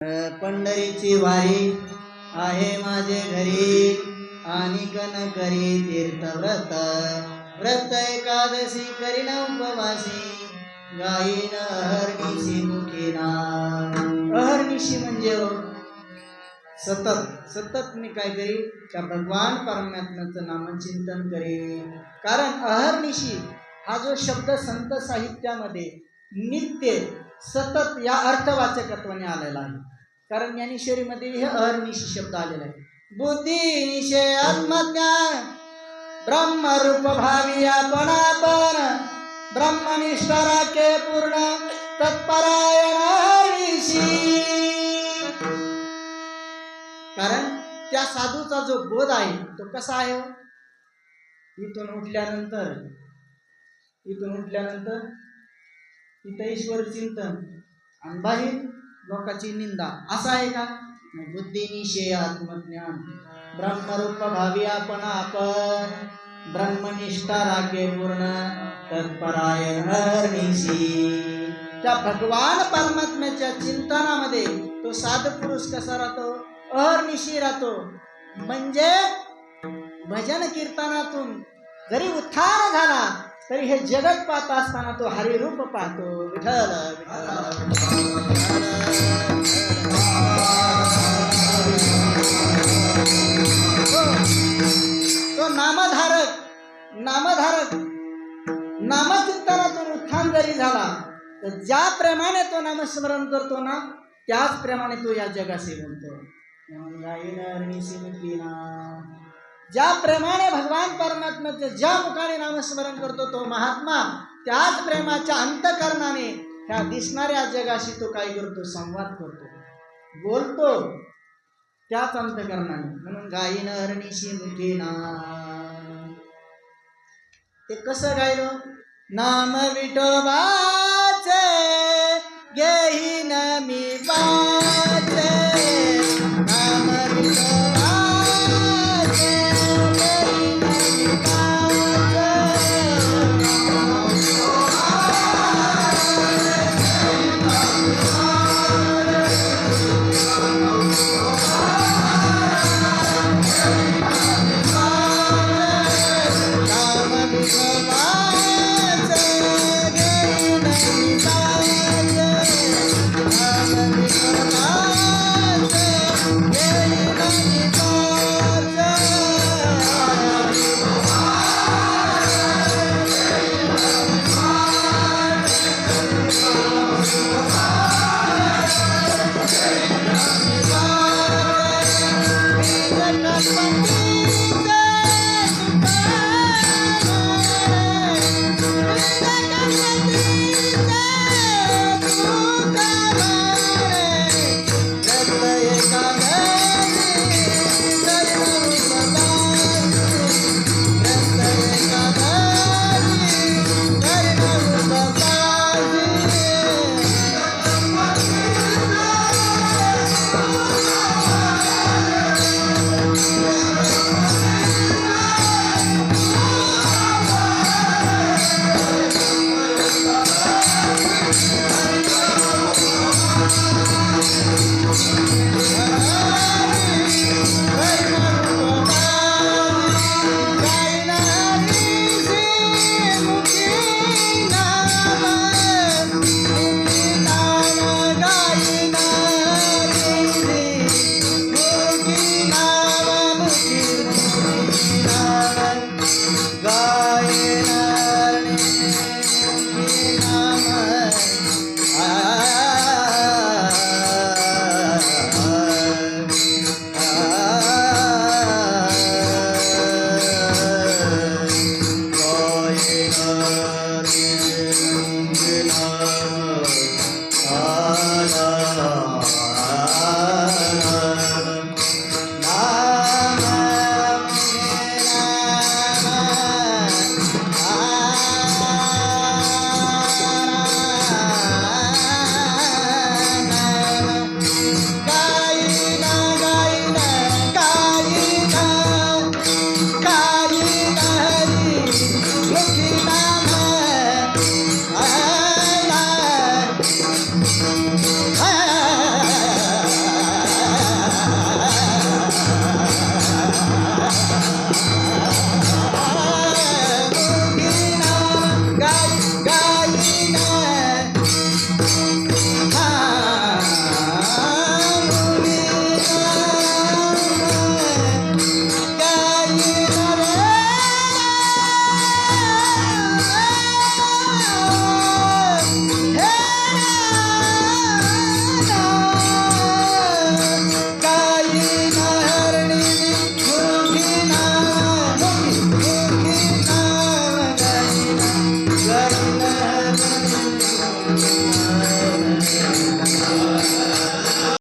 पंढरीची वारी आहे माझे घरी. आणि कन करी तीर्थ व्रत व्रत एकादशी करीन उपवासी गाईन अहर्निशी मुखीना अहर्निशी म्हणजे हो, सतत सतत मी काय करी त्या भगवान परमात्म्याचं नामचिंतन करी कारण अहर्निशी हा जो शब्द संत साहित्यामध्ये नित्य सतत या अर्थवाचकत्वाने आलेला आहे. कारण ज्ञानेश्वरीमध्ये हे अहर्निश शब्द आलेला आहे बुद्धी आत्मज्ञान ब्रह्मरूप भावी आपण आपण ब्रह्मनिष्ठ के पूर्ण तत्परायण कारण त्या साधूचा जो बोध आहे तो कसा आहे हो? इथून उठल्यानंतर इथून उठल्यानंतर इथं ईश्वर चिंतन आणि बाहेर लोकाची निंदा. असा आहे का? नाही, आत्मज्ञान. ब्रह्मरूप भावी आपण आपण. ब्रह्मनिष्ठा राखे पूर्ण. तत्परायण त्या भगवान परमात्म्याच्या चिंतनामध्ये तो साध पुरुष कसा राहतो? अहर्निशी राहतो. म्हणजे भजन कीर्तनातून जरी उत्थान झाला तरी हे जगत पाहत असताना तो हरिरूप पाहतो. विठल तो नामधारक नामधारक नामचिंतनातून उत्थान जरी झाला तर ज्याप्रमाणे तो नामस्मरण करतो ना त्याचप्रमाणे तो या जगाशी बोलतो. गाईन ज्याप्रमाणे भगवान परमात्म्याचं ज्या मुखाने नामस्मरण करतो तो महात्मा त्याच प्रेमाच्या अंतकरणाने ह्या दिसणाऱ्या जगाशी तो काय करतो? संवाद करतो. बोलतो. त्याच अंतकरणाने. म्हणून गायीन अरणीशी मुठीना ते कसं गायलो? नाम विठोबा Thank you.